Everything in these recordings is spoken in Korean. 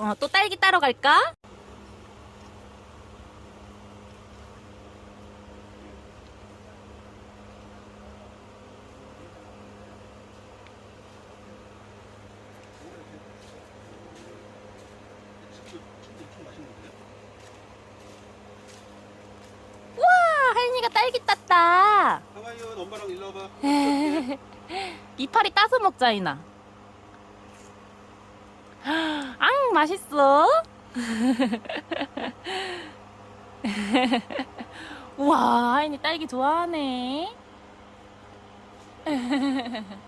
어, 또 딸기 따러 갈까? 우와, 하윤이가 딸기 땄다. 하와이언 엄마랑 일로 와봐. 이파리 따서 먹자, 이나. 앙, 맛있어. 우와, 하인이 딸기 좋아하네.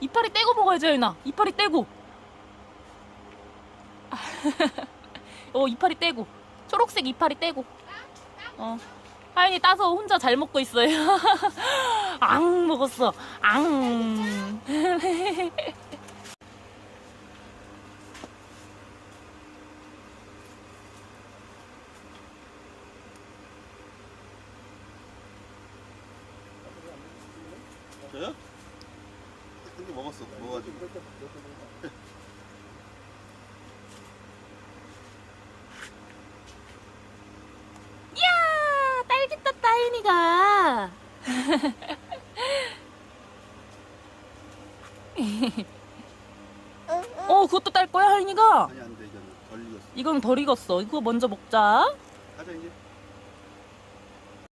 이파리 떼고 먹어야지, 하인아. 이파리 떼고. 어, 이파리 떼고. 초록색 이파리 떼고. 어. 하인이 따서 혼자 잘 먹고 있어요. 앙 먹었어. 앙. 저요? 한개 먹었어. 먹어가지고. 이야, 딸기 하인이가. 어, 그것도 딸 거야, 하인이가? 아니 안 돼. 이거는 덜 익었어. 이건 덜 익었어. 이거 먼저 먹자. 가자 이제.